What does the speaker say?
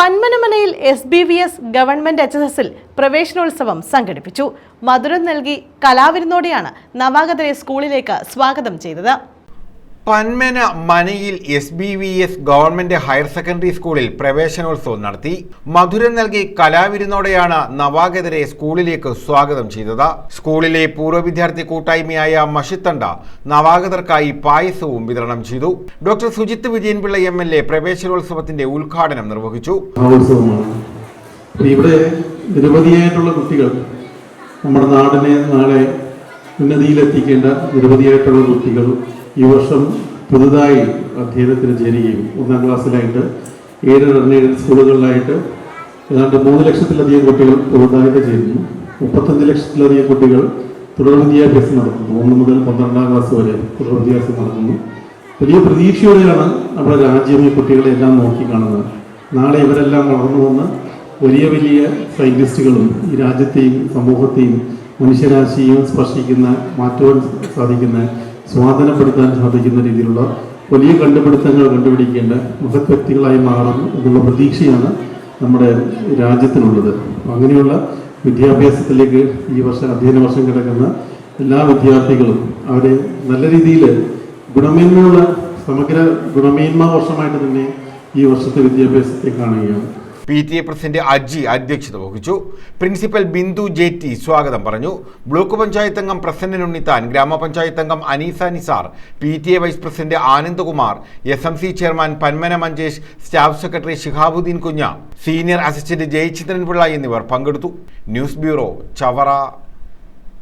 പന്മനമനയിൽ S B V S government H S എസിൽ പ്രവേശനോത്സവം സംഘടിപ്പിച്ചു. മധുരം നൽകി കലാവിരുന്നോടെയാണ് നവാഗതരെ സ്കൂളിലേക്ക് സ്വാഗതം ചെയ്തത്. Panmana Manayil S B V S government higher secondary സ്കൂളിൽ പ്രവേശനോത്സവം നടത്തി. മധുരം നൽകി കലാവിരുന്നോടെയാണ് നവാഗതരെ സ്കൂളിലേക്ക് സ്വാഗതം ചെയ്തത്. സ്കൂളിലെ പൂർവ വിദ്യാർത്ഥി കൂട്ടായ്മയായ മഷിത്തണ്ട നവാഗതർക്കായി പായസവും വിതരണം ചെയ്തു. Doctor Sujith Vijayanpillai M L A പ്രവേശനോത്സവത്തിന്റെ ഉദ്ഘാടനം നിർവഹിച്ചു. ഇവിടെ നിരവധിയായിട്ടുള്ള കുട്ടികൾ നമ്മുടെ നാടിനെ നാളെ ഉന്നതിയിലെത്തിക്കേണ്ട നിരവധിയായിട്ടുള്ള കുട്ടികൾ ഈ വർഷം പുതുതായി അധ്യയനത്തിന് ചേരുകയും ഒന്നാം ക്ലാസ്സിലായിട്ട് ഏഴ് റണ്ണേഴ് സ്കൂളുകളിലായിട്ട് ഏതാണ്ട് മൂന്ന് ലക്ഷത്തിലധികം കുട്ടികൾ പുതുതായിട്ട് ചേരുന്നു മുപ്പത്തഞ്ച് ലക്ഷത്തിലധികം കുട്ടികൾ തുടർ വിദ്യാഭ്യാസം നടത്തുന്നു. ഒന്ന് മുതൽ പന്ത്രണ്ടാം ക്ലാസ് വരെ തുടർ വിദ്യാഭ്യാസം നടത്തുന്നു. വലിയ പ്രതീക്ഷയോടെയാണ് നമ്മുടെ രാജ്യം ഈ കുട്ടികളെ എല്ലാം നോക്കിക്കാണുന്നത് നാളെ ഇവരെല്ലാം വളർന്നു വന്ന് വലിയ വലിയ സയന്റിസ്റ്റുകളും ഈ രാജ്യത്തെയും സമൂഹത്തെയും മനുഷ്യരാശിയും സ്പർശിക്കുന്ന മാറ്റുവാൻ സാധിക്കുന്ന സ്വാധീനപ്പെടുത്താൻ സാധിക്കുന്ന രീതിയിലുള്ള വലിയ കണ്ടുപിടുത്തങ്ങൾ കണ്ടുപിടിക്കേണ്ട മഹത് വ്യക്തികളായി മാറും എന്നുള്ള പ്രതീക്ഷയാണ് നമ്മുടെ രാജ്യത്തിനുള്ളത്. അങ്ങനെയുള്ള വിദ്യാഭ്യാസത്തിലേക്ക് ഈ വർഷം അധ്യയന വർഷം കിടക്കുന്ന എല്ലാ വിദ്യാർത്ഥികളും അവരെ നല്ല രീതിയിൽ ഗുണമേന്മയുള്ള സമഗ്ര ഗുണമേന്മ വർഷമായിട്ട് തന്നെ ഈ വർഷത്തെ വിദ്യാഭ്യാസത്തെ കാണുകയാണ്. P T A president Aji അധ്യക്ഷത വഹിച്ചു. പ്രിൻസിപ്പൽ ബിന്ദു ജെ ടി സ്വാഗതം പറഞ്ഞു. ബ്ലോക്ക് പഞ്ചായത്ത് അംഗം പ്രസന്നൻ ഉണ്ണിത്താൻ ഗ്രാമപഞ്ചായത്ത് അംഗം Aneesa Nisar P T A vice president Anandakumar S M C chairman Panmana Manjesh staff secretary Shihabuddin Kunja senior assistant Jayachandran Pillai എന്നിവർ പങ്കെടുത്തു. News bureau Chavara.